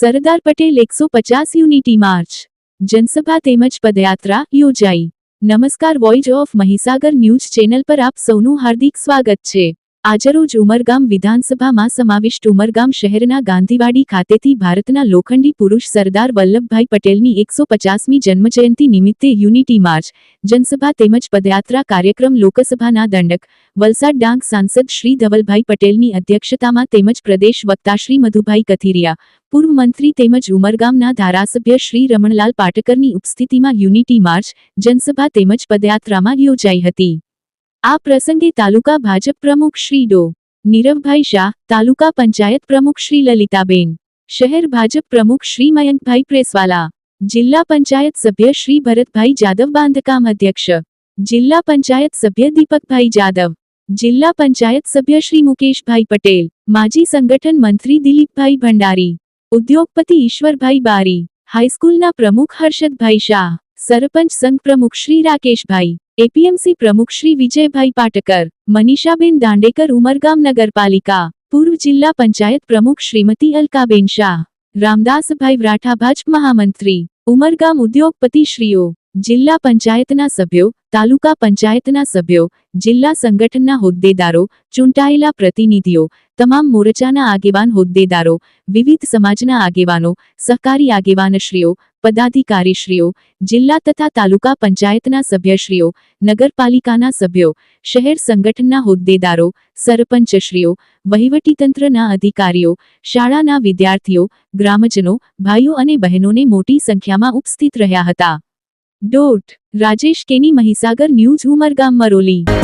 સરદાર પટેલ એકસો પચાસ unity March જનસભા તેમજ પદયાત્રા યોજાઈ. નમસ્કાર, voice of Mahisagar news channel પર આપ સૌનું હાર્દિક સ્વાગત છે. આજરોજ ઉમરગામ વિધાનસભામાં સમાવિષ્ટ ઉમરગામ શહેરના ગાંધીવાડી ખાતેથી ભારતના લોખંડી પુરુષ સરદાર વલ્લભભાઈ પટેલની એકસો પચાસમી જન્મજયંતિ નિમિત્તે યુનિટી માર્ચ, જનસભા તેમજ પદયાત્રા કાર્યક્રમ લોકસભાના દંડક, વલસાડ ડાંગ સાંસદ શ્રી ધવલભાઈ પટેલની અધ્યક્ષતામાં તેમજ પ્રદેશ વક્તા શ્રી મધુભાઈ કથિરિયા, પૂર્વ મંત્રી તેમજ ઉમરગામના ધારાસભ્ય શ્રી રમણલાલ પાટકરની ઉપસ્થિતિમાં યુનિટી માર્ચ, જનસભા તેમજ પદયાત્રામાં યોજાઈ હતી. આ પ્રસંગે તાલુકા ભાજપ પ્રમુખ શ્રી ડો. નીરવભાઈ શાહ, તાલુકા પંચાયત પ્રમુખ શ્રી લલિતાબેન, શહેર ભાજપ પ્રમુખ શ્રી મયંકભાઈ પ્રેસવાલા, જિલ્લા પંચાયત સભ્ય શ્રી ભરતભાઈ જાદવ બાંધકામ અધ્યક્ષ, જિલ્લા પંચાયત સભ્ય દીપકભાઈ જાદવ, જિલ્લા પંચાયત સભ્ય શ્રી મુકેશભાઈ પટેલ, માજી સંગઠન મંત્રી દિલીપભાઈ ભંડારી, ઉદ્યોગપતિ ઈશ્વરભાઈ બારી, હાઈસ્કૂલના પ્રમુખ હર્ષદભાઈ શાહ, સરપંચ સંઘ પ્રમુખ શ્રી રાકેશભાઈ એપીએમસી પ્રમુખ શ્રી વિજયભાઈ પાટકર, મનીષાબેન દાંડેકર ઉમરગામ નગરપાલિકા, પૂર્વ જિલ્લા પંચાયત પ્રમુખ શ્રીમતી અલકાબેન શાહ, રામદાસભાઈ વરાઠા ભાજપ મહામંત્રી, ઉમરગામ ઉદ્યોગપતિશ્રીઓ, જિલ્લા પંચાયતના સભ્યો, તાલુકા પંચાયતના સભ્યો, જિલ્લા સંગઠનના હોદ્દેદારો, ચૂંટાયેલા પ્રતિનિધિઓ, તમામ મોરચાના આગેવાન હોદ્દેદારો, વિવિધ સમાજના આગેવાનો, સહકારી આગેવાનશ્રીઓ પદાધિકારીશ્રીઓ, જિલ્લા તથા તાલુકા પંચાયતના સભ્યશ્રીઓ, નગરપાલિકાના સભ્યો, શહેર સંગઠનના હોદ્દેદારો, સરપંચશ્રીઓ, વહીવટીતંત્રના અધિકારીઓ, શાળાના વિદ્યાર્થીઓ, ગ્રામજનો, ભાઈઓ અને બહેનોને મોટી સંખ્યામાં ઉપસ્થિત રહ્યા હતા. ડોટ, રાજેશ કેની મહીસાગર ન્યૂઝ ઉમરગામ, મરોલી.